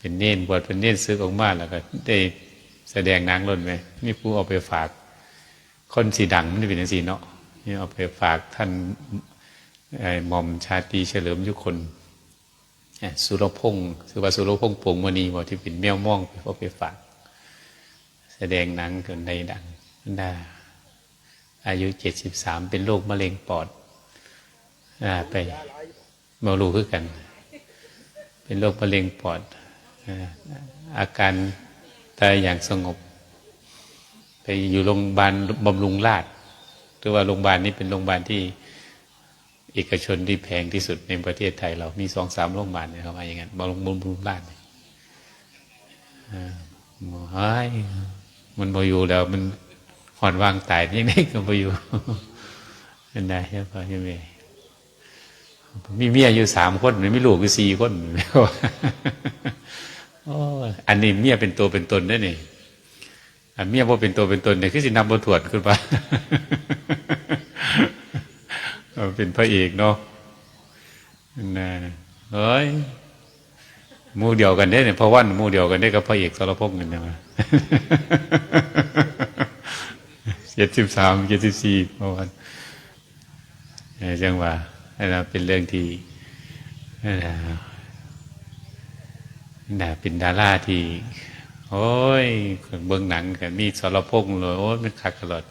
เป็นเน้นบวชเป็นเน้นซึกออกมาแล้วก็ได้แสดงนางล้นไหมมีผู้เอาไปฝาก คนสีดังมันเป็นสีเนาะนี่เอาไปฝากท่านไอ้หม่อมชาตีเฉลิมยุคนสุรพงศ์สุภาสุรพงศ์ปวงมณีบอกที่เป็นแมวม่องเอาไปฝาก แสดงหนังจนได้ดังได้อายุเจ็ดสิบสามเป็นโรคมะเร็งปอดอ่าไปมารู้คือกัน เป็นโรคมะเร็งปอด อาการตายอย่างสงบ ไปอยู่โรงพยาบาลบำรุงราษฎร์หรือว่าโรงพยาบาลนี้เป็นโรงพยาบาลที่เอกชนที่แพงที่สุดในประเทศไทย เรามีสองสามโรงพยาบาลเนี่ยเขาว่าอย่างนั้นบำรุงบำรุงราษฎร์เนี่ยอ่าบอกเฮ้ยมันบอยู่แล้ว มันหอนวางตายยังไงก็บอยู่นั่นได้ใช่ปะใช่ไหมมีเมียอยู่สามคนไมีลูกอยู่สี่คนโอ้ย อันนี้เมียเป็นตัวเป็นตนได้นี่อันเมียว่าเป็นตัวเป็นตนเนี่ยคือสินำบทถวดขึ้นไปเอาเป็นพระเอกเนาะนะเฮ้ยมู่เดียวกันได้เนี่ยพระว่าหมู่เดียวกันได้กับพระเอกสารพงษ์นี่นะเจ็ดสิบสามเจ็ดสิบสี่พระว่าเอ่อจังหวะนั่นะเป็นเรื่องที่ น่ะเป็นดาราที่ โอ้ยคนเบื้องหนังกับมีสรพงเลยโอ้ยมันคักตลอด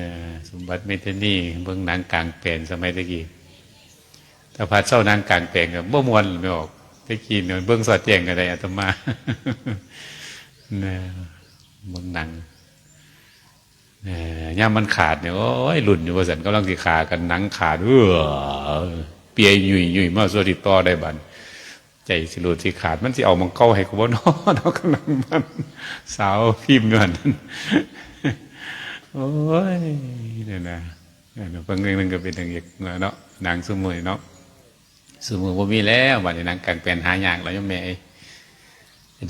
นะสมบัติเมทนี่เบื้องหนังกลางแปลี่ยนสมัยตะกี้ถ้าพัดเศร้านางกลางแปลงกับบ่มวนไม่ออกตะกี้เนี่ยเบื้องสอดแจ้งอะไรอาตมานะเบื้องหนังนะย่ามันขาดเนี่ยโอ้ยหลุ่นอยู่ว่าสันกำลังสิขากันหนังขาดเออเปียยุ่ยยุ่ยมาสวดติดต่อได้บัน ใจสิหลุดสิขาดมันสิเอามังเก้าให้กูบ่นอนเอากำลังมัน สาวพิมพ์ด้วยนั่นโอ้ยเนี่ยนะเนี่ยบางเรื่องนึงก็เป็นอย่างเงี้ยเนาะนังสมุยเนาะสมุยบ่มีแล้วบัดนี้นังกลางแปลนหายากแล้วยังแม่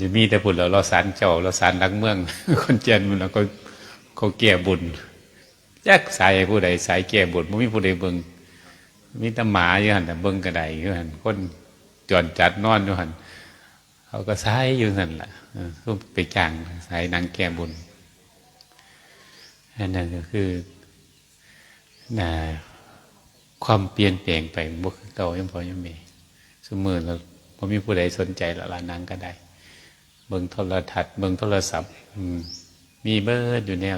จะมีแต่พุ่นแล้วเราสารเจ้าเราสารรักเมือง คนเจียนมันแล้วก็เขาแก่บุญแยกสายผู้ใดสายแก่บุญบ่มีผู้ใดเบิ่งมีแต่หมาอยู่หันแต่เบิ่งกระไดอยู่หันคน จอนจัดนอนอยู่หันเขาก็ใช้อยู่นั่นแหละเออก็ไปจ้างใช้นางแก้บุญอันนั้นก็คือนะความเปลี่ยนแปลงไปบุคเก่ายังพอยังมีสมือเราพอมีผู้ใดสนใจละละนางก็ได้ เบิ่งโทรทัศน์เบิ่งโทรศัพท์อืมมีเบิร์ดอยู่แนว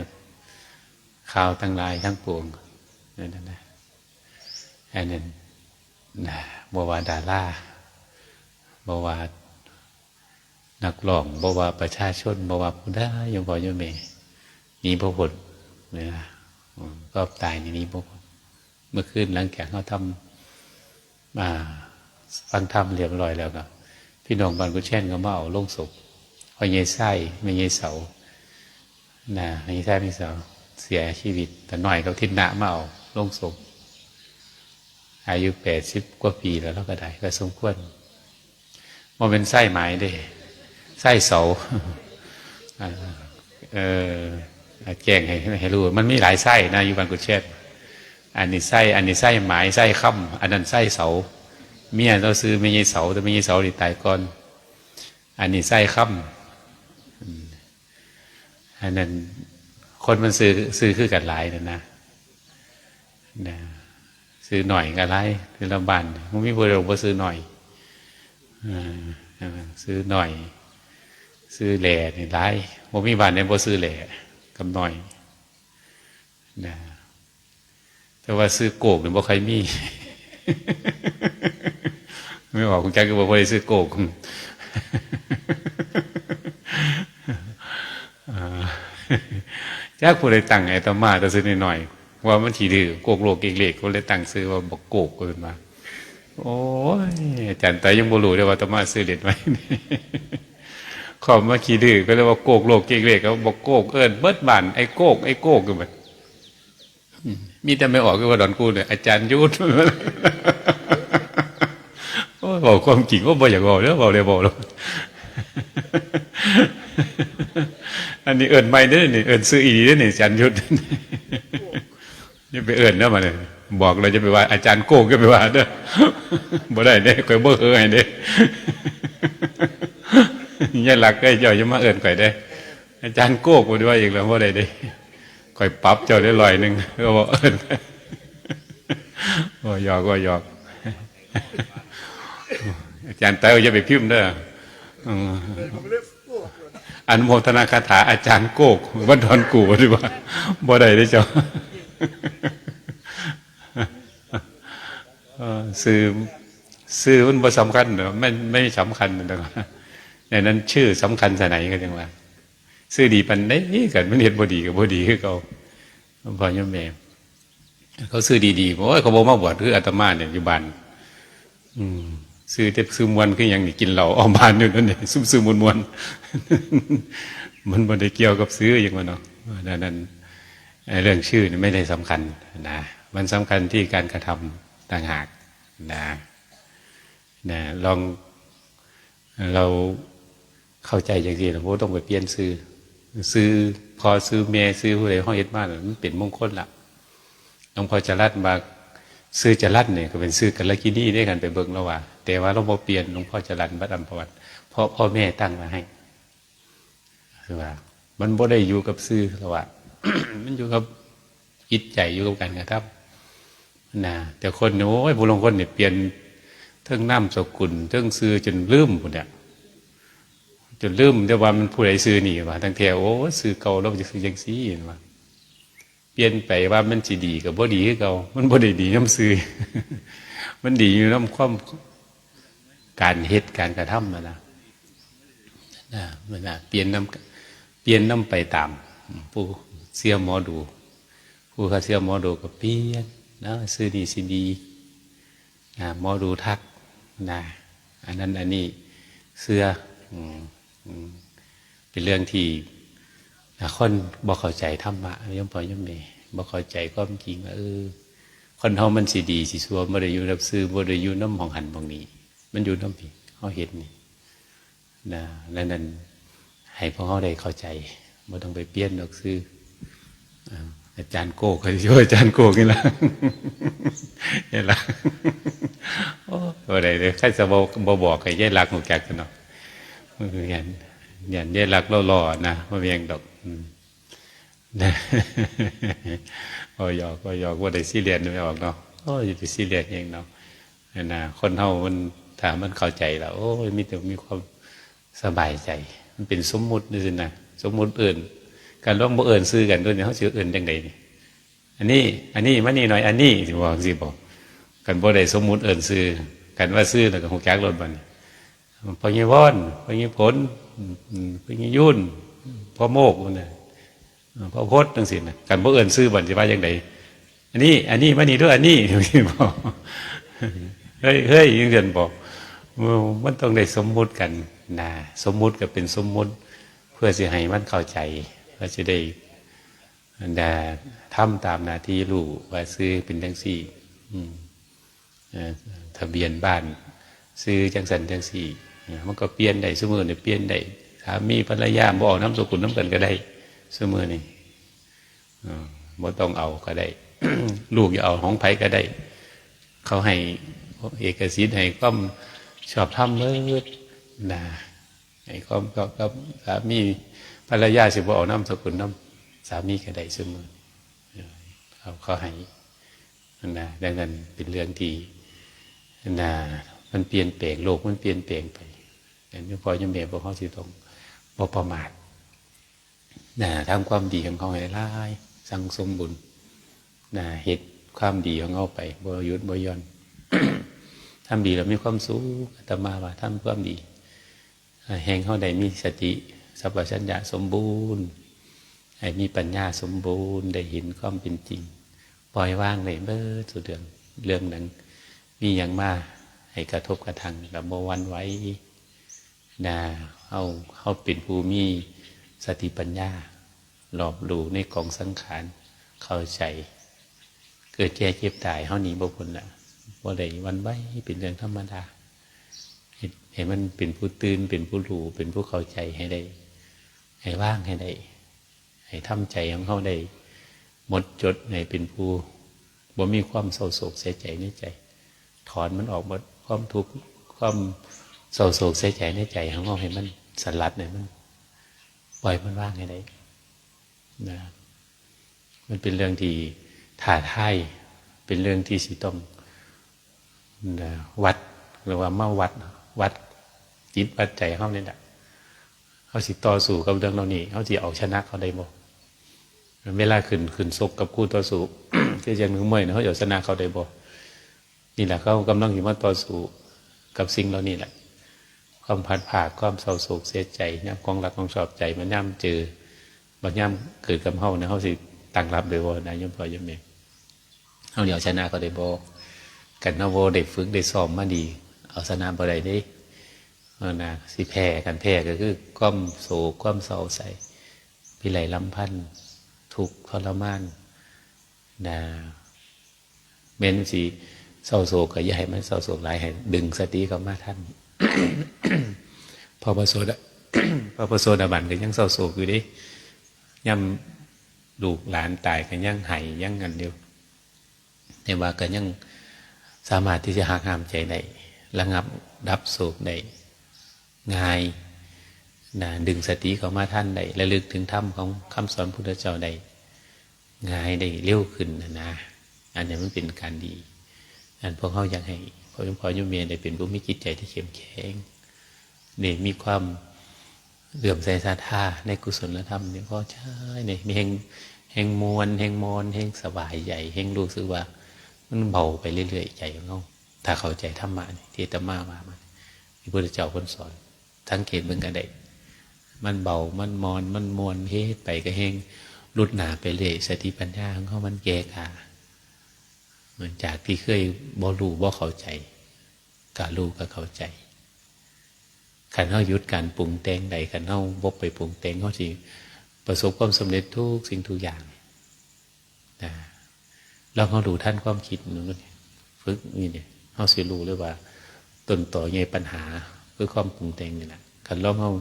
ข่าวทั้งหลายทั้งปวงนั่นนะนอันนั้นนะบวาดารา บวานักร้องบวาประชาชนบวาผู้ได้ยังพอยังเมหนีพระผลเนี่ยนะอืมก็ตายในนี้พระผลเมื่อคืนหลังจากเขาทำมาฟังธรรมเรียบร้อยแล้วก็พี่น้องบานกุเช่นก็มาเอาลงศพพอเยไส้ไม่เยเสานะไม่เยไส้ไม่เสาเสียชีวิต แต่หน่อยเขาทิศหนามาเอาลงศพอายุแปดสิบกว่าปีแล้วเราก็ได้ ก็สมควร มันเป็นไส้ไม้เด้ไส้เสาเออแจ้งให้ให้รู้ มันมีหลายไส้นะอยู่บางกุเชตอันนี้ไส้อันนี้ไส้ไม้ไส้ค่ำอันนั้นไส้เสาเมียเราซื้อไม่ใช่เสาแต่ไม่ใช่เสาดีตายก่อน อันนี้ไส้ค่ำอันนั้นคนมันซื้อซื้อคือกันหลายนะนะนะซื้อหน่อยก็ไรซื้อละบานมันมีบริโภคซื้อหน่อย ซื้อหน่อย ซื้อแหล่นี่ร้ายผมมีบ้านในบ่ซื้อแหล่กับหน่อยนะแต่ว่าซื้อโกกเนี่ยบ่ใครมีไม่บอกคุณแจ็คก็บอกว่าได้ซื้อโกกแจ็คผู้ใดตั้งไอ้ตมาแต่ซื้อหน่อยว่ามันทีดื้อโกกโลกเกกเล็กก็เลยตั้งซื้อว่าบอกโกกเกินมา โอ้ยอาจารย์แต่ยังบ่รู้เลยว่าตมาซื้อเด็ดไว้ขอมาขี้ดื้อก็เรียกว่าโกกโลกเกกเล็กเขาบอกโกกเอิญเบิดบานไอ้โกกไอ้โกกก็แบบมีแต่ไม่ออกก็ว่าดอนกูเนี่ยอาจารย์ยุทธบอกความจริงว่าบ่อย่ากบอกเด้อบอกเลยบอกเลยอันนี้เอิญไม่ได้อนี่เอิญซื้ออีดีได้อนี่อาจารย์ยุทธ ย่าไปเอื่นนะมันเลยบอกเราจะไปว่า อาจารย์โก้ก็ไปว่าเด้อบ่ได้เด้ข่อยบ่เฮอให้เด้อย่าหลักก็เจ้าอย่ามาเอื่นข่อยได้ อาจารย์โก้บ่ได้ว่าอีกแล้วบ่ได้เด้ข่อยปรับเจ้าได้ลอยหนึ่งก็บ่เอื่นโอ้ยอกก็ยอก อาจารย์เต้าอย่าไปพิมพ์เด้ออืมอนุโมทนาคาถาอาจารย์โกกวัดดอนกูดีกว่าบ่ได้ได้อเจ้า เออซื้อซื้อมันบ่สำคัญเนอไม่ไม่สำคัญเนอะในนั้น ชื่อสำคัญสไหนกันจังว่าซื้อดีปันได้กันมันเห็นบ่ดีกับบ่ดีคือเขาพอยมแม่เขาซื้อดีๆโอ้ยเขาบอกมาบวชคืออาตมาเนี่ยอยู่บ้านอืมซื้อเต็ซื้อมวนคือย่างนี้กินเหล้าออกบ้านอยู่นั่นเองซุ่มซื้อมวนมวนมันไม่ได้เกี่ยวกับซื้ออย่างมันเนาะดังนั้น เรื่องชื่อนี่ไม่ได้สำคัญนะมันสำคัญที่การกระทำต่างหากนะนะลองเราเข้าใจอย่างนี้เราต้องไปเปลี่ยนซื้อ ซื้อพอซื้อเมียซื้อผู้ใดห้องเอ็ดมากมันเป็นมงคลละหลวงพ่อจะรัดมาซื้อจรัดเนี่ยก็เป็นซื้อกันละกินี่ได้กันไปเบิ่งแล้วว่า แต่ว่าเราบอเปลี่ยนหลวงพ่อจรันบัดอัมพวัตเพราะพ่อแม่ตั้งมาให้คือว่า มันบ่ได้อยู่กับซื้อแล้วว่า มันอยู่กับจิตใจอยู่กับการกระทำนะแต่คนเนี่ยโอ้ยผู้ลงคนเนี่ยเปลี่ยนเทิงน้ำสกุลเทิงซื้อจนลืมหมดเนี่ยจนลืมแต่ว่ามันผู้ใดซื้อนี่ว่าทั้งแถวโอ้ซื้อเก่าแล้วมันจะซื้อยังซี่ว่าเปลี่ยนไปว่ามันสิดีกับบ่ดีคือเก่ามันบ่ได้ดีน้ำซื้อมันดีอยู่น้ำความการเฮ็ดการกระทำนะนะนะมันนะเปลี่ยนน้ำเปลี่ยนน้ำไปตามผู้ เสียหมอดู ผู้เขาเสียหมอดูก็เปลี่ยนนะซื้อดีสิดีนะหมอดูทักนะอันนั้นอันนี้เสื้อออเป็นเรื่องที่คนบ่เข้าใจธรรมะย่อมพอย่อมเมบ่เข้าใจความจริงว่าเออคนเฮามันสิดีสิชั่วบ่ได้อยู่รับซื้อบ่ได้อยู่น้ำของหันของนี้ มันอยู่น้ำพี่เฮาเห็นนี่นะแล้วนั้นให้พวกเฮาได้เข้าใจบ่ต้องไปเปลี่ยนดอกซื้อ อาจารย์โกกเขาช่วยอาจารย์โกกนี่ละนี่ละโอ้บ่ได้เลยใครจะบ่บ่บอกให้ยายรักหูแกกันเนาะมันคืออย่างอย่างยายรักหล่อๆนะบ่เวียงดอกนะก็ยอกก็ยอกว่าได้ซีเรียสไม่ออกเนาะโอ้ยไปซีเรียสเองเนาะนะคนเฮามันถามมันเข้าใจแล้วโอ้ยมีแต่มีความสบายใจ มันเป็นสมมุตินี่สินะสมมุติอื่น การร้องบ่เอื่นซื้อกันด้วยเนี่ยเขาชื่ออื่นจังใดนี่อันนี้ อันนี้มันนี่หน่อย อันนี้สิบอกสิบอกกันบ่ได้สมมุติเอื่นซื้อกันว่าซื้อแล้วก็หูจักรถบันพอยี่วอนพอยี่ผลพอยี่ยุ่นพอโมกมันน่พระโพธิ์ตั้งสินะกันบ่เอินซื้อบัญชีว่าอย่างไรอันนี้ อันนี้มันนี่ด้วยอันนี้ที่บอกเฮ้ยเฮ้ยยังเดินบอกมันต้องได้สมมุติกันนะสมมุติก็เป็นสมมุติ เพื่อจะให้มันเข้าใจ เพื่อจะได้แต่ทำตามหน้าที่รู้ว่าซื้อเป็นจังสี่ทะเบียนบ้าน ซื้อจังสันจังสี่มันก็เปลี่ยนได้สมมติเนี่ยเปลี่ยนได้สามีภรรยาบอกน้ำสกุลน้ำกันก็ได้เสมอนี่บ่ต้องเอาก็ได้ ลูกอย่าเอาของไผก็ได้ เขาให้เอกสิทธิ์ให้ก็ชอบทำเลยนะให้ก็กับสามี ภรรยาสิบ่เอาน้ำสกุลน้ำสามีก็ได้เสมอเขาเขาให้นะดังนั้นเป็นเรื่องที่นะมันเปลี่ยนแปลงโลกมันเปลี่ยนแปลงไปแต่นี่พอยังเมย์บอกเขาสิต้องบ่ประมาทนะทำความดีของเขาให้ร้ายสังสมบุญนะเหตุความดีของเขาไปบรยุทธ์บรยอนทำดีแล้วมีความสุขอาตมาว่าทำความดีแห่งเขาได้มีสติ สัพพัญญาสมบูรณ์ให้มีปัญญาสมบูรณ์ได้เห็นความเป็นจริง ปล่อยว่างเลยเบิดสุดเรื่องเรื่องนั้นมีอย่างมากให้กระทบกระทั่งกับโมวันไว้นะเขาเขาเป็นภูมิสติปัญญาหลอบหลูในกองสังขารเข้าใจ เกิดแก่เจ็บตายเฮาหนีบุคคลละว่าใดวันไว้เป็นเรื่องธรรมดาเห็นมันเป็นผู้ตื่นเป็นผู้รู้เป็นผู้เข้าใจให้ได้ ให้ว่างให้ได้ ให้ทำใจของเขาได้ หมดจดในเป็นผู้บ่มีความเศร้าโศกเสียใจในใจ ถอนมันออกหมดความทุกข์ความเศร้าโศกเสียใจในใจของเราให้มันสลัดเนี่ยมัน ปล่อยมันว่างให้ได้นะมันเป็นเรื่องที่ถ่าทายเป็นเรื่องที่สิต้องวัดหรือว่าเมาวัดวัดจิตวัดใจเขาเนี่ยแหละ เขาสิต่อสู้กับเรื่องเหล่านี้เขาสิเอาชนะเขาได้บ่เวลาขึ้นขึ้นซกกับคู่ต่อสู้คืออย่างหนึ่งมวยนะเขาเอาชนะเขาได้บ่นี่แหละเขากำลังอยู่มาต่อสู้กับสิ่งเหล่านี้แหละ ความพัดผ่าความเศร้าโศกเสียใจย่ำกองรักกองชอบใจมันย่ำเจอมันย่ำเกิดกับเฮานะเฮาสิตั้งรับเลยว่นายยมพ่อยมเมเฮาเดี๋ยวชนะก็ได้บ่กันเฮาบ่ได้ฝึกได้ซ้อมมาดี เอาชนะบ่ได้ด้ เออนะสิแพ้กันแพ้ก็คือความโศกความเศร้าใสพิไหลลำพันธ์ทุกข์ทรมานนะเม้นสิเศร้าโศกก็อย่าให้มันเศร้าโศกหลายให้ดึงสติเข้ามาท่านพอประโสดพอประโสดาบันก็ยังเศร้าโศกอยู่ดิย่ำลูกหลานตายก็ยังไห้ยังเงินเดียวแต่ว่าก็ยังสามารถที่จะหักห้ามใจได้ระงับดับโศกได้ ง่ายนะดึงสติเข้ามาท่านได้และลึกถึงธรรมของคำสอนพุทธเจ้าได้ง่ายได้เร็วขึ้นนะนะอันนี้มันเป็นการดี อันพวกเขาอยากให้พ่อพ่อยมเมียได้เป็นผู้มีจิตใจที่เข้มแข็งเนี่ยมีความเลื่อมใสศรัทธาในกุศลธรรมเนี่ยก็ใช่เนี่ยมีแห่งแห่งมวลแห่งมอนแห่งสบายใหญ่แห่งรู้สึกว่า มันเบาไปเรื่อยๆใจของเขาถ้าเข้าใจธรรมะเนี่ยที่ธรรมามามันพระพุทธเจ้าคนสอน ทั้งเกตเมืองกันได้มันเบา มันมอน มันมวนเฮ็ดไปก็แห่งรุดหนาไปเรื่อยสติปัญญาของเขามันแก่กาเหมือนจากที่เคยบ่รู้บ่เข้าใจการู้ก็เข้าใจขันเขายุดการปรุงแต่งใดขันเขาบกไปปรุงแต่งเขาสิประสบความสำเร็จทุกสิ่งทุกอย่างนะแล้วเขาดูท่านความคิดนู้นฝึกนี่เนี่ยเขาสิรู้เลยว่าต้นต่อใหญ่ปัญหา คือความปรุงแต่งนี่แหละขันล้อมเขา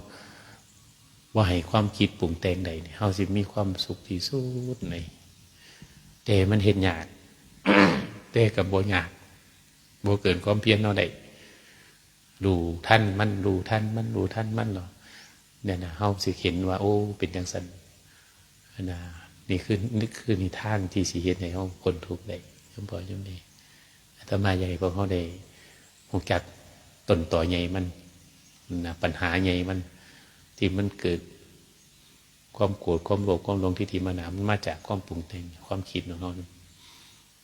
ว่าให้ความคิดปรุงแต่งใดเนี่ยเขาสิมีความสุขที่สุดในแต่มันเห็นยากแต่กับโบยากโบเกินความเพียรเราได้ดูท่านมันดูท่านมันดูท่านมันหรอเนี่ยนะเฮาสิเห็นว่า โอ้ เป็นอย่างสันนะนี่คือนี่คือนิทานที่สิเห็นในห้องคนทุกข์ได้ยมพอยมนี่อาตมาใหญ่พวกเขาได้หูจักต้นต่อใหญ่มัน นะปัญหาใหญ่มันที่มันเกิดความโกรธความโลภความหลงที่ทีมานามันมาจากความปรุงแต่งความคิดของเรา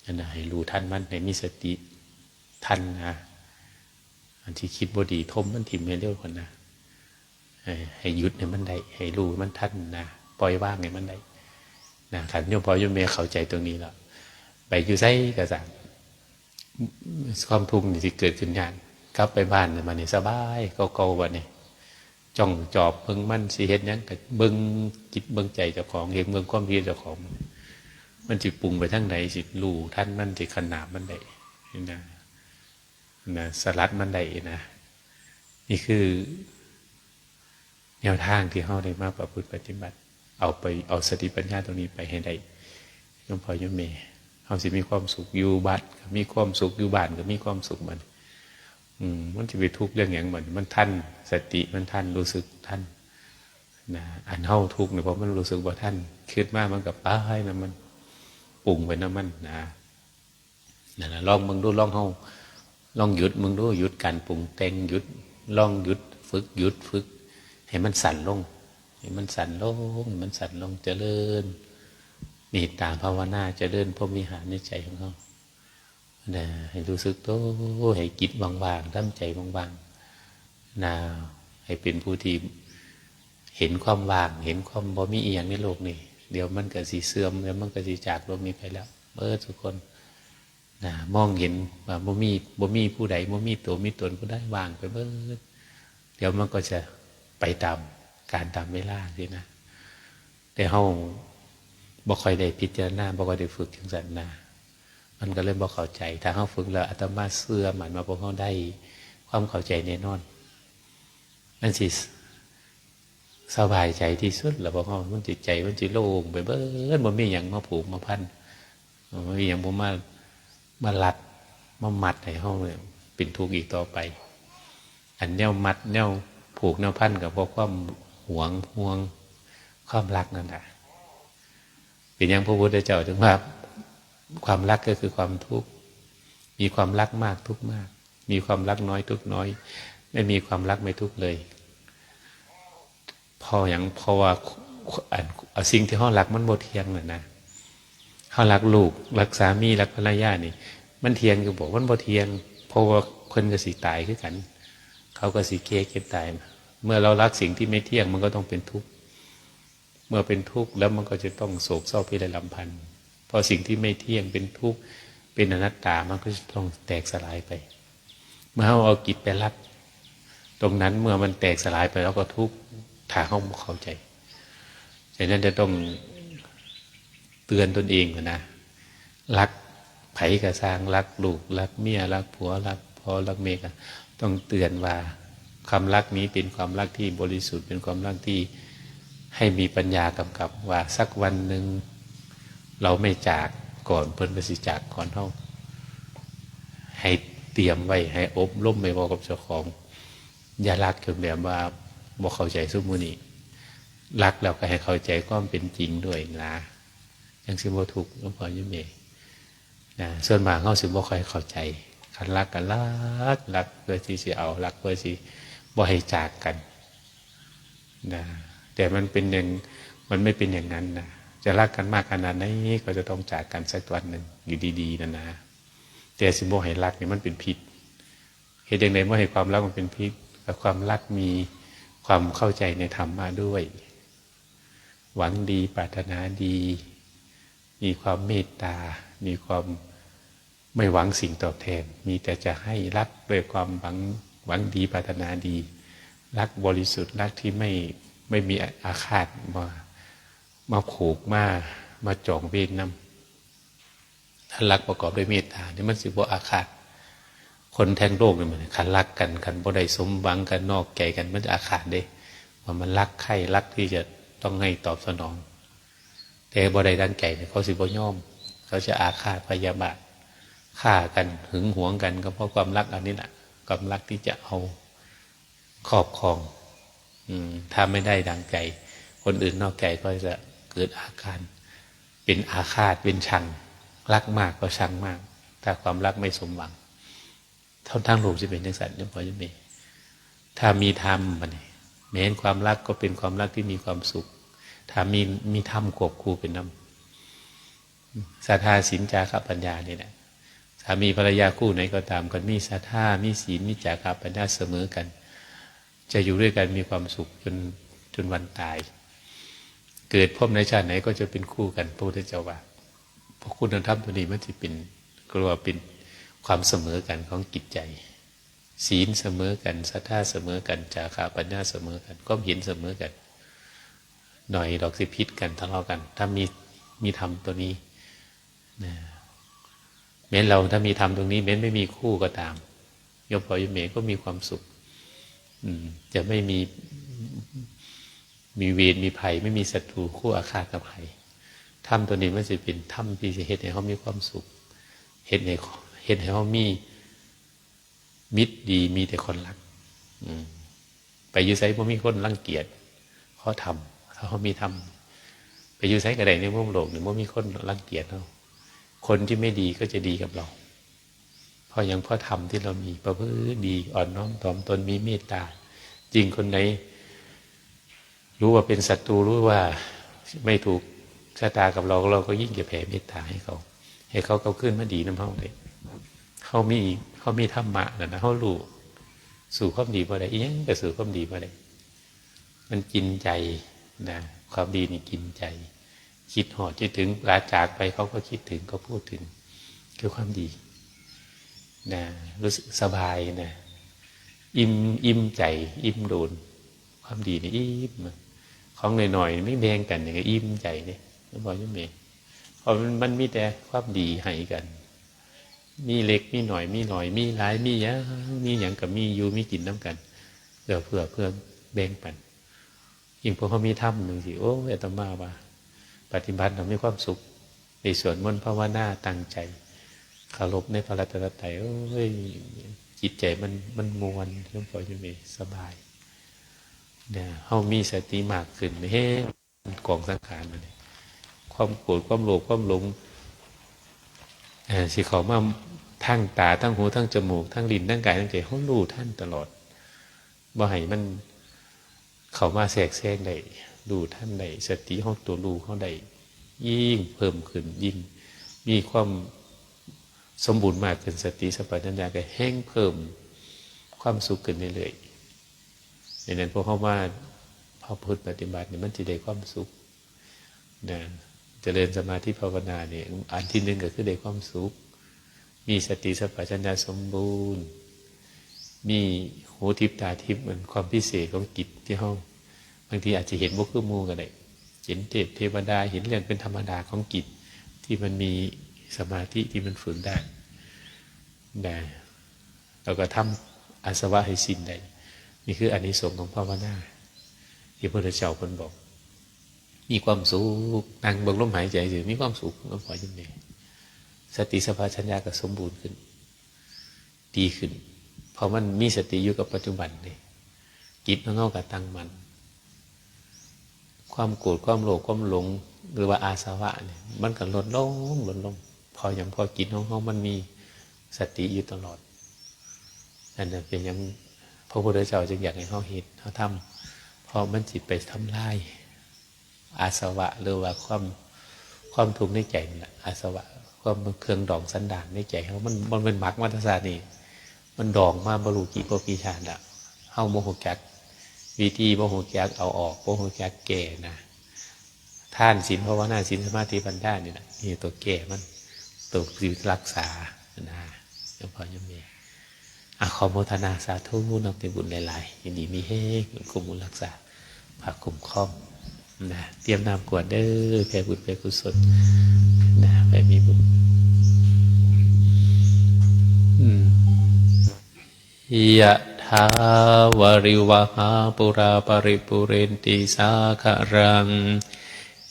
อันนั้นให้รู้ท่านมันให้มีสติท่านนะอันที่คิดบดีทมมันถิ่มให้เร็วคนนะให้หยุดให้มันได้ให้รู้มันท่านนะปล่อยว่างให้มันได้นะขันโยมพอโยมเมย์เข้าใจตรงนี้แล้วไปอยู่ไส้กระสังความทุกข์ที่เกิดขึ้นยาก กลับไปบ้านมันนี่สบายเก่าๆวันนี้จ้องจอบเบิ่งมั่นสิเห็นยังกับเบิ่งจิตเบิ่งใจเจ้าของเห็นเบิ่งความเพียรเจ้าของ มันจิปรุงไปทั้งไหนสิรู้ท่านมันสิขนาบมันได้นะนะสลัดมันได้นะ นี่คือแนวทางที่เขาได้มาประพฤติปฏิบัติ เอาไปเอาสติปัญญาตรงนี้ไปให้ได้ยมพอยมเมเขาสิมีความสุขอยู่บ้านมีความสุขอยู่บ้านก็มีความสุขมันอื มันจะไปทุกข์เรื่องอย่างเหมือนมันท่านสติมันท่านรู้สึกท่านนะอันเท่าทุกข์เนี่ยเพราะมันรู้สึกว่าท่านคิดมากมันกับป้ายนะมันปุ่งไปนะมันนะนั่นนะลองมึงดูลองเฮาลองหยุดมึงดูหยุดการปรุงแต่งหยุดลองหยุดฝึกหยุดฝึก ให้มันสั่นลงให้มันสั่นลงให้มันสั่นลงเจริญนี่ตามภาวนาเจริญพรมิหารในใจของเขา นะให้รู้สึกโตให้จิตว่างๆตั้งใจว่างๆนะให้เป็นผู้ที่เห็นความว่าง เห็นความบ่มีเอียงในโลกนี้ เดี๋ยวมันก็สีเสื่อมแล้วมันก็สีจากโลกนี้ไปแล้วเบิดทุกคนนะมองเห็นว่าบ่มีบ่มีผู้ใดบ่มีตัวมีตนผู้ใดว่างไปเบิดเดี๋ยวมันก็จะไปตามการตามเวลาสินะแต่เฮาบ่ค่อยได้พิจารณาบ่ค่อยได้ฝึกจังสันนะ มันก็เริ่มบ่เข้าใจ ถ้าเฮาฝึกแล้วอาตมาเสื่อมันมาพวกเฮาได้ความเข้าใจแน่นอนนั่นสิสบายใจที่สุดแล้วพอเขามันจิตใจมันจิโล่งไปเบิ้ลมันมีอย่างมาผูกมาพันมันมีอย่างผมมามาหลัดมามัดให้เขาเนี่ยเป็นทุกข์อีกต่อไป อันแนวมัดแนวผูกแนวพันกับเพราะความหวงห่วงความรักนั่นแหละเป็นอย่างพระพุทธเจ้าถึงว่า ความรักก็คือความทุกข์ มีความรักมากทุกข์มาก มีความรักน้อยทุกข์น้อย ไม่มีความรักไม่ทุกข์เลย พออย่างเพราะว่าอาสิ่งที่ห้องรักมันโมเทียงน่ะนะเขารักลูกรักสามีรักภรรยานี่ มันเทียงก็บอกมันโมเทียงเพราะว่าคนก็สิตายคือกัน เขาก็สิเกเก็บตาย เมื่อเรารักสิ่งที่ไม่เที่ยงมันก็ต้องเป็นทุกข์ เมื่อเป็นทุกข์แล้วมันก็จะต้องโศกเศร้าพิไรลำพันธ์ พอสิ่งที่ไม่เที่ยงเป็นทุกข์เป็นอนัตตามันก็จะต้องแตกสลายไป เมื่อเราเอากิจไปรักตรงนั้นเมื่อมันแตกสลายไปแล้วก็ทุกข์ถาเข้าเข้าใจฉะนั้นจะต้องเตือนตนเองนะรักไผ่กระสร้างรักลูกรักเมียรักผัวรักพ่อรักเมกต้องเตือนว่าความรักนี้เป็นความรักที่บริสุทธิ์เป็นความรักที่ให้มีปัญญากำกับว่าสักวันหนึ่ง เราไม่จากก่อนเพิ่นปสิจากก่อนเท่าให้เตรียมไว้ให้อบรมไว้บอกกับเจ้าของอย่ารักจนแบบว่าบอกเข้าใจสมมุนีรักแล้วก็ให้เข้าใจความเป็นจริงด้วยนะยังสิบ่ถูกหลวงพ่อยุ่เมนะส่วนมากเขาสิบ่ค่อยเข้าใจคันรักกันรักรักเพื่อที่จะเอารักเพื่อที่บ่ให้จากกันนะแต่มันเป็นอย่างมันไม่เป็นอย่างนั้นนะ จะรักกันมากขนาดนี้ก็จะต้องจากกันสักวันหนึ่งอยู่ดีๆนะนะแต่สิบ่ให้รักเนี่ยมันเป็นพิษเหตุอย่างไรเมื่อให้ความรักมันเป็นพิษแต่ความรักมีความเข้าใจในธรรมมาด้วย หวังดีปรารถนาดี มีความเมตตา มีความไม่หวังสิ่งตอบแทน มีแต่จะให้รักด้วยความหวังหวังดีปรารถนาดี รักบริสุทธิ์รักที่ไม่ไม่มีอาฆาตมา มาผูกมามาจองเวรนำถ้ารักประกอบด้วยเมตตาเนี่ยมันสิบ่อาฆาตคนแทงโลกเนี่ยมันคันรักกันคันบ่ได้สมหวังกันนอกใจกันมันจะอาฆาตเด้ว่ามันรักใครรักที่จะต้องให้ตอบสนอง แต่บ่ได้ดังใจเนี่ยเขาสิบ่ย่อม เขาจะอาฆาตพยาบาทฆ่ากันหึงหวงกันก็เพราะความรักอันนี้แหละความรักที่จะเอาครอบครอง อืมถ้าไม่ได้ดังใจ คนอื่นนอกใจก็จะ เกิดอาการ เป็นอาฆาตเป็นชัง รักมากก็ชังมาก ถ้าความรักไม่สมหวัง เท่าทั้งโลกจะเป็นจังสันยังพอจะมีถ้ามีธรรมมันแม้นความรักก็เป็นความรักที่มีความสุข ถ้ามีมีธรรมควบคู่เป็นน้ำศรัทธาสินจาระปัญญาเนี่ยนะสามีภรรยาคู่ไหนก็ตามกันมีศรัทธามีศีลมีจาระปัญญาเสมอกัน จะอยู่ด้วยกันมีความสุขจนจนวันตาย เกิดพบในชาติไหนก็จะเป็นคู่กันพระพุทธเจ้าว่าเพราะคุณธรรมตัวนี้มันจะเป็นกลัวเป็นความเสมอกันของจิตใจ ศีลเสมอกันศรัทธาเสมอกันจาระปัญญาเสมอกันก็เห็นเสมอกัน หน่อยดอกสิพิษกันทะเลาะกัน ถ้ามีมีธรรมตัวนี้นะแม้เราถ้ามีธรรมตรงนี้แม้ไม่มีคู่ก็ตามยมพอยมเมก็มีความสุขอืมจะไม่มี มีเวรมีภัยไม่มีศัตรูคู่อาฆาตกับใครถ้ำตัวนี้มันจะเป็นถ้ำที่จะเห็นให้เขามีความสุขเห็นให้เห็นให้เขามีมิตรดีมีแต่คนรักอืมไปยูไซพวกมีคนรังเกียจเขาทำเขามีทำไปยูไซกระไดในพวกโลกหรือว่ามีคนรังเกียจเขาคนที่ไม่ดีก็จะดีกับเราเพราะยังพ่อธรรมที่เรามีประพฤติดีอ่อนน้อมถ่อมตนมีเมตตาจริงคนไหน รู้ว่าเป็นศัตรูรู้ว่าไม่ถูกชะตากับเราเราก็ยิ่งจะแผ่เมตตาให้เขา ให้เขาเขาขึ้นมาดีน้ำเขาเลยเขามีเขามีธรรมะนะนะเขารู้สู่ความดีพอได้ยังก็สู่ความดีพอได้มันกินใจนะความดีนี่กินใจ คิดหอดคิดถึงลาจากไปเขาก็คิดถึงก็พูดถึง คือความดีนะรู้สึกสบายนะอิ่มอิ่มใจ อิ่มโดน ความดีนี่อิ่ม ของหน่อยๆไม่แบ่งกันอย่างอิ่มใจเนี่ยไม่บอกยังไงเพราะมันมีแต่ความดีให้กัน มีเล็กมีหน่อยมีหน่อยมีหลายมีเยอะมีอย่างกับมีอยู่มีกินน้ำกันเพื่อเพื่อเพื่อแบ่งปันยิ่งพอเขามีถ้ำหนึ่งสิโอ้ยตมาว่า ปฏิบัติเราไมีความสุข ในส่วนมนต์ภาวนาตั้งใจคารพในพระรัตนตรัยเอ้ยจิตใจมันมันมวนหลวงพ่อจะมีสบาย เนี่ยเฮามีสติมากขึ้นไม่ให้กองสังขารมันความโกรธความโลภความหลงสิเขามาทั้งตาทั้งหูทั้งจมูกทั้งลิ้นทั้งกายทั้งใจเขารู้ท่านตลอดบ่ให้มันเขามาแทรกแซงได้ดูท่านได้สติห้องตัวรู้เขาได้ยิ่งเพิ่มขึ้นยิ่ง มีความสมบูรณ์มากขึ้นสติสัมปชัญญะก็แห้งเพิ่มความสุขขึ้นเรื่อยๆ ในนั้นพวกเขาว่าพอพุทธปฏิบัติเนี่ยมันจะได้ความสุขนะเจริญสมาธิภาวนาเนี่ยอันที่หนึ่งก็คือได้ความสุข มีสติสัมปชัญญะสมบูรณ์ มีหูทิพตาทิพเหมือนความพิเศษของกิจที่ห้องบางทีอาจจะเห็นว่าคือมูกันได้เห็นเทพเทวดาเห็นเรื่องเป็นธรรมดาของกิจที่มันมีสมาธิที่มันฝืนได้ได้เราก็ทำอาสวะให้สิ้นได้ นี่คืออานิสงส์ของภาวนาที่พระพุทธเจ้าคนบอก มีความสุขนั่งเบิ่งลมหายใจสิมีความสุขก็พอยังไงสติสัมปชัญญะก็สมบูรณ์ขึ้น ดีขึ้น เพราะมันมีสติอยู่กับปัจจุบันเลยจิตมันเข้ากับตั้งมัน ความโกรธความโลภความหลง หรือว่าอาสวะเนี่ยมันก็ลดลงลดลง พออย่างพอกินของเขามันมีสติอยู่ตลอดนั่นนเป็นยัง พระพุทธเจ้าจึงอยากให้เขาเห็นเขาทำเพราะมันจิตไปทำลายอาสวะหรือว่าความความทุกข์ในใจนั่นแหละอาสวะความเครื่องดองสันดานในใจเขามันมันเป็นมรรคมัตสานี่มันดองมาบรรลุกิโกปีชาละเฮาโมโหจักวิธีโมโหจักเอาออกโมโหจักแก่นะท่านศีลภาวนาศีลสมาธิปัญญานี่นะนี่ตัวแก่มันตัวสิรักษานะยังพอยังมี อขอโมทนาสาธุนำในบุญหลายๆยินดีมีเฮงคุมุรักษาภาคคุมคอมนะเตรียมนำกวดเด้อแผ่บุญแผ่กุศลนะแผ่มีบุญอืมยะทาวริวหาปุราปริปุเรนติสาคารัง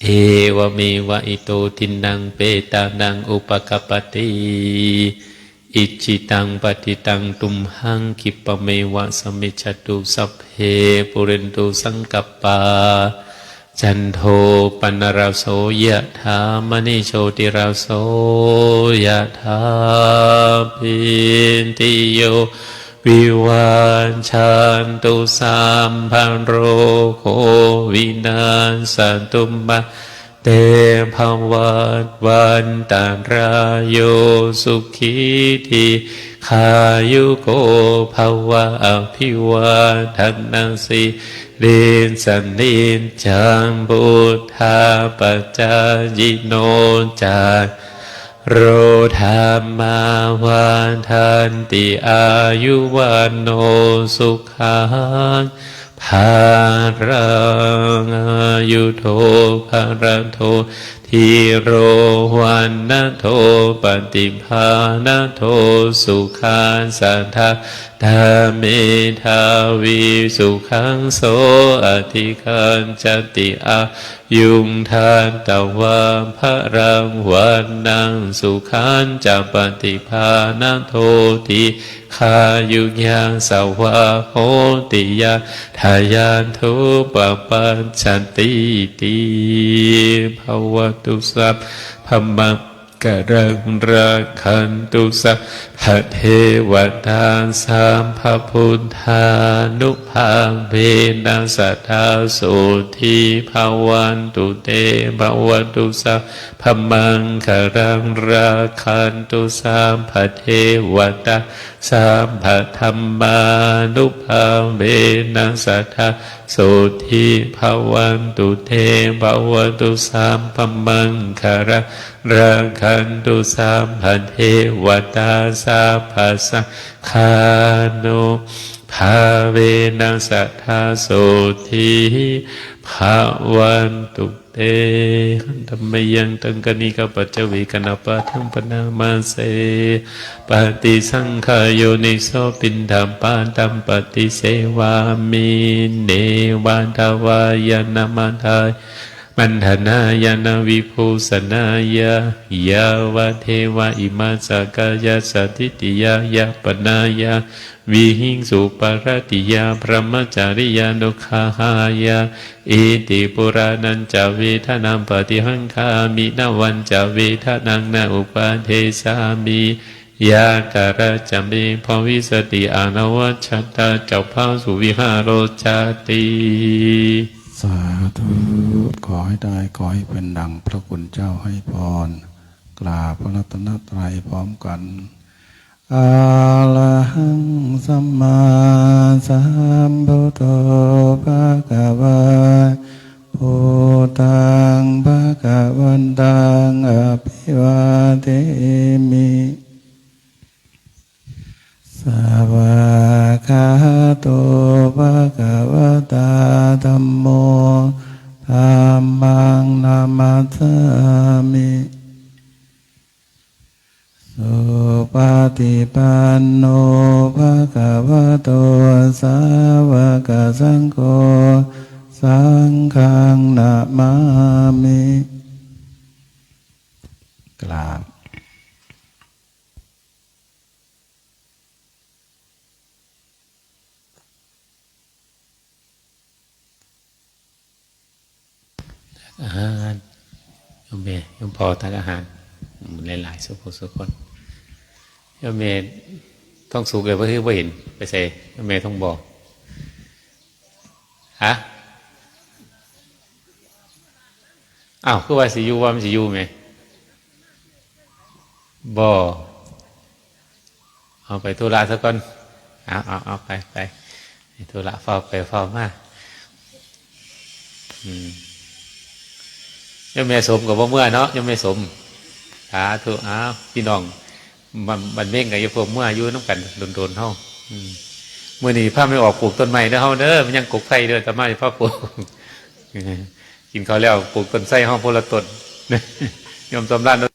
เอวเมวะอิโตทินังเปตานังอุปกปติ อิจิตังปฏิตังตุมหังคิปเมวะสมิจตุสัพเพปุเรนตุสังกัปปา จันโทปนรสโสยะธามณิโชติรสโสยะธาปินติโยวิวานชันตุสัมพันโรโควินาศสันตุมา เตภวัตวันตารายโยสุขีทีขายุโกภวะอภิวาทันาสิเรนสันนินจังบุทธาปจายิโนจารโรธรรมาวันทันติอายุวันโนสุขัง ภารังอายุโทภารันโททีโรวันนโทปฏิภาณโทสุขันสัทธาธาเมทาวิสุขังโสอธิคันจติอา ยุงทานตะวาพระรังวันนังสุขานจะปฏิภาณโทติขายุยังสาวาโหติยาทายานทุปปัญชันติติภาวตุสัพพมัง กรังราคันตุสัพพเทวตาสามพระพุทธานุภาเวนัสทธาสุทีภาวันตุเตภวตุสัพพมังกรังราคันตุสามพเทวตาสามพระธรรมานุภาเวนัสทธาสุทีภาวันตุเตภวตุสามพมังคาระ รังคันตุสามพันเทวตาสาภาสังคานุภาเวนัสัทธาโสทีภาวันตุเตธรรมยังตังกนิกาปัจจวิกนาปะทังปนามาเสปฏิสังขายโยนิโสปินธรรมปาตัมปฏิเสวามิเนวันทวายนามันทาย มันธนายานาวิภูสนายายาวะเทวะอิมาสกายาสติติยายาปนายาวิหิงสุปรติยาพระมจริยานุคาหายาอิติปุรานันจาเวทนามปฏิหังคามินาวันจาเวทนังนาอุปาเทสามิยาการะจำเมภวิสติอานวัชตาเจ้าพาสุวิหารโรจติ สาธุขอให้ได้ขอให้เป็นดังพระคุณเจ้าให้พร กราบพระรัตนตรัยพร้อมกันอาละหังสัมมาสัมพุทโธภะคะวะพุทธา ลายๆสุขคนยมเมย์ต้องสุกเลยเพราะที่ว่าเห็น ไปใส่ยมเมย์ต้องบอกฮะอ้าวคือว่าสิยูว่ามันสิยูไหมบอเอาไปธุระสักก่อนเอาเอาเอาไปไปไปธุระเฝ้าไปเฝ้ามาอืมยังไม่สมกับว่าเมื่อเนาะยังไม่สม สาธุอ้าวพี่น้องมันมันเม่งกับยาพวกเมื่ออายุน้ำกันโดนๆเฮาเมื่อนี้พาไม่ออกปลูกต้นไม้เด้อเฮาเด้อมันยังกกไผ่เด้อแต่ไม่พาปลูกกินเขาวแล้วปลูกต้นไส้ห้องพลต้นยอมสำราน